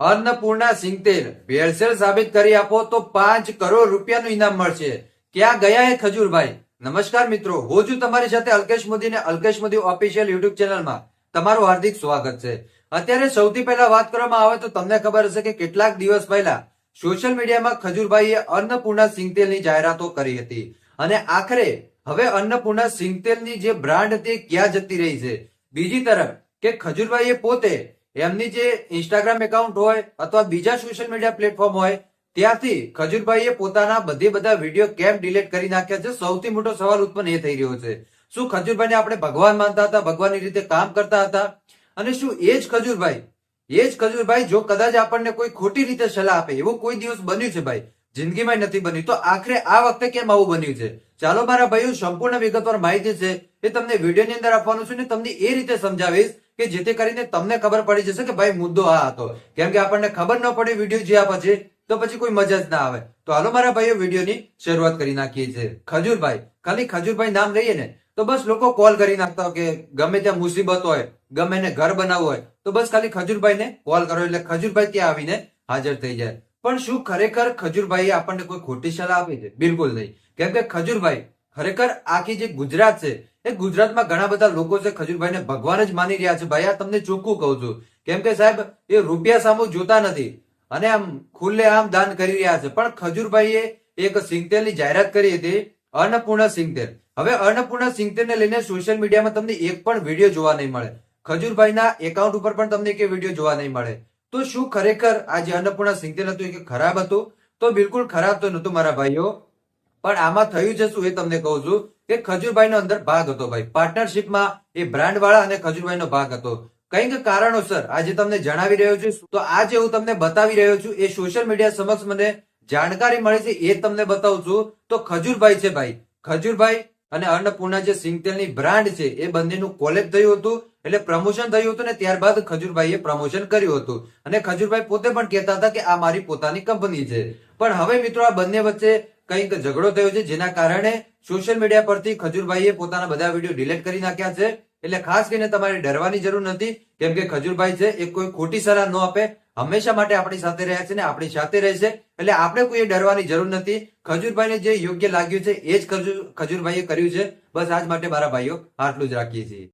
અન્નપૂર્ણા સિંગતેલ ભેળસેળ સાબિત કરી આપો તો પાંચ કરોડ રૂપિયાનું ઇનામ મળશે. ક્યાં ગયા એ ખજૂરભાઈ? નમસ્કાર મિત્રો, હું છું તમારી સાથે અલ્કેશ મોદી ને અલ્કેશ મોદી ઓફિશિયલ યુટ્યુબ ચેનલમાં. તમારું હાર્દિક સ્વાગત છે. અત્યારે સૌથી પહેલા વાત કરવામાં આવે તો તમને ખબર હશે કે કેટલાક દિવસ પહેલા સોશિયલ મીડિયામાં ખજૂરભાઈએ અન્નપૂર્ણા સિંગતેલની જાહેરાતો કરી હતી. અને આખરે હવે અન્નપૂર્ણા સિંગતેલની જે બ્રાન્ડ હતી, ક્યાં જતી રહી છે? બીજી તરફ કે ખજૂરભાઈએ પોતે એમની જે ઇન્સ્ટાગ્રામ એકાઉન્ટ હોય અથવા બીજા સોશિયલ મીડિયા પ્લેટફોર્મ હોય, ત્યાંથી ખજૂરભાઈએ પોતાના બધે બધા વીડિયો કેમ ડિલીટ કરી નાખ્યા છે? સૌથી મોટો સવાલ ઉત્પન્ન એ થઈ રહ્યો છે. શું ખજૂરભાઈને આપણે ભગવાન માનતા હતા ભગવાનની રીતે કામ કરતા હતા? અને શું એ જ ખજૂરભાઈ, એ જ ખજૂરભાઈ જો કદાચ આપણને કોઈ ખોટી રીતે સલાહ આપે, એવું કોઈ દિવસ બન્યું છે ભાઈ? જિંદગીમાં નથી બન્યું. તો આખરે આ વખતે કેમ આવું બન્યું છે? ચાલો મારા ભાઈઓ, સંપૂર્ણ વિગતવાર માહિતી છે એ તમને વિડીયોની અંદર આપવાનું છું ને તમને એ રીતે સમજાવીશ કે જેથી કરીને તમને ખબર પડી જશે કે ભાઈ મુદ્દો આ હતો. કેમ કે આપણને ખબર ન પડે વીડિયો જોયા પછી, તો પછી કોઈ મજા જ ના આવે. તો હાલો મારા ભાઈઓ, વિડીયોની શરૂઆત કરી નાખીએ છીએ. ખજૂરભાઈ, ખાલી ખજૂરભાઈ નામ લઈએ ને, તો બસ લોકો કોલ કરી નાખતા હોય કે ગમે ત્યાં મુસીબત હોય, ગમે એને ઘર બનાવવું હોય, તો બસ ખાલી ખજૂરભાઈને કોલ કરો એટલે ખજૂરભાઈ ત્યાં આવીને હાજર થઈ જાય. પણ શું ખરેખર ખજૂરભાઈએ આપણને કોઈ ખોટી સલાહ આપી છે? બિલકુલ નહીં. કેમ કે ખજૂરભાઈ ખરેખર આખી જે ગુજરાત છે, એ ગુજરાતમાં ઘણા બધા લોકો છે, ખજૂરભાઈને ભગવાન જ માની રહ્યા છે. ભાઈ, આ તમને ચોખ્ખું કહું છું. કેમ કે સાહેબ, એ રૂપિયા સામુ જોતા નથી અને આમ ખુલ્લે આમ દાન કરી રહ્યા છે. પણ ખજૂરભાઈએ એક સિંગતેલની જાહેરાત કરી હતી, અન્નપૂર્ણ સિંગતેલ. હવે અન્નપૂર્ણા સિંગતેલને લઈને સોશિયલ મીડિયામાં તમને એક પણ વીડિયો જોવા નહીં મળે. ખજૂરભાઈના એકાઉન્ટ ઉપર પણ તમને એક વીડિયો જોવા નહીં મળે. તો શું ખરેખર આ જે અન્નપૂર્ણા સિંગતેલ હતું એ ખરાબ હતું? તો બિલકુલ ખરાબ તો નતું મારા ભાઈઓ. પણ આમાં થયું છે શું એ તમને કહું છું કે ખજૂરભાઈનો અંદર ભાગ હતો ભાઈ. પાર્ટનરશિપમાં એ બ્રાન્ડ વાળા અને ખજૂરભાઈનો ભાગ હતો. કંઈક કારણોસર આજે તમને જણાવી રહ્યો છું, તો આજે હું તમને બતાવી રહ્યો છું, એ સોશિયલ મીડિયા સમક્ષ મને જાણકારી મળી છે એ તમને બતાવું છું. તો ખજૂરભાઈ છે ભાઈ. ખજૂરભાઈ અને અન્નપૂર્ણા જે સિંગતેલની બ્રાન્ડ છે, એ બંનેનું કોલેબ થયું હતું, એટલે પ્રમોશન થયું હતું ને ત્યારબાદ ખજૂરભાઈએ પ્રમોશન કર્યું હતું. અને ખજૂરભાઈ પોતે પણ કહેતા હતા કે આ મારી પોતાની કંપની છે. પણ હવે મિત્રો આ બંને વચ્ચે કંઈક ઝઘડો થયો છે જેના કારણે સોશિયલ મીડિયા પરથી ખજૂરભાઈએ પોતાના બધા વીડિયો ડિલીટ કરી નાખ્યા છે. એટલે ખાસ કરીને તમારે ડરવાની જરૂર નથી. કેમ કે ખજૂરભાઈ છે, એ કોઈ ખોટી સલાહ ન આપે. હંમેશા માટે આપણી સાથે રહ્યા છે ને આપણી સાથે રહેશે એટલે આપણે કોઈ ડરવાની જરૂર નથી. ખજૂરભાઈને જે યોગ્ય લાગ્યું છે, એ જ ખજૂર ખજૂરભાઈએ કર્યું છે. બસ આજ માટે મારા ભાઈઓ, આટલું જ રાખીએ છીએ.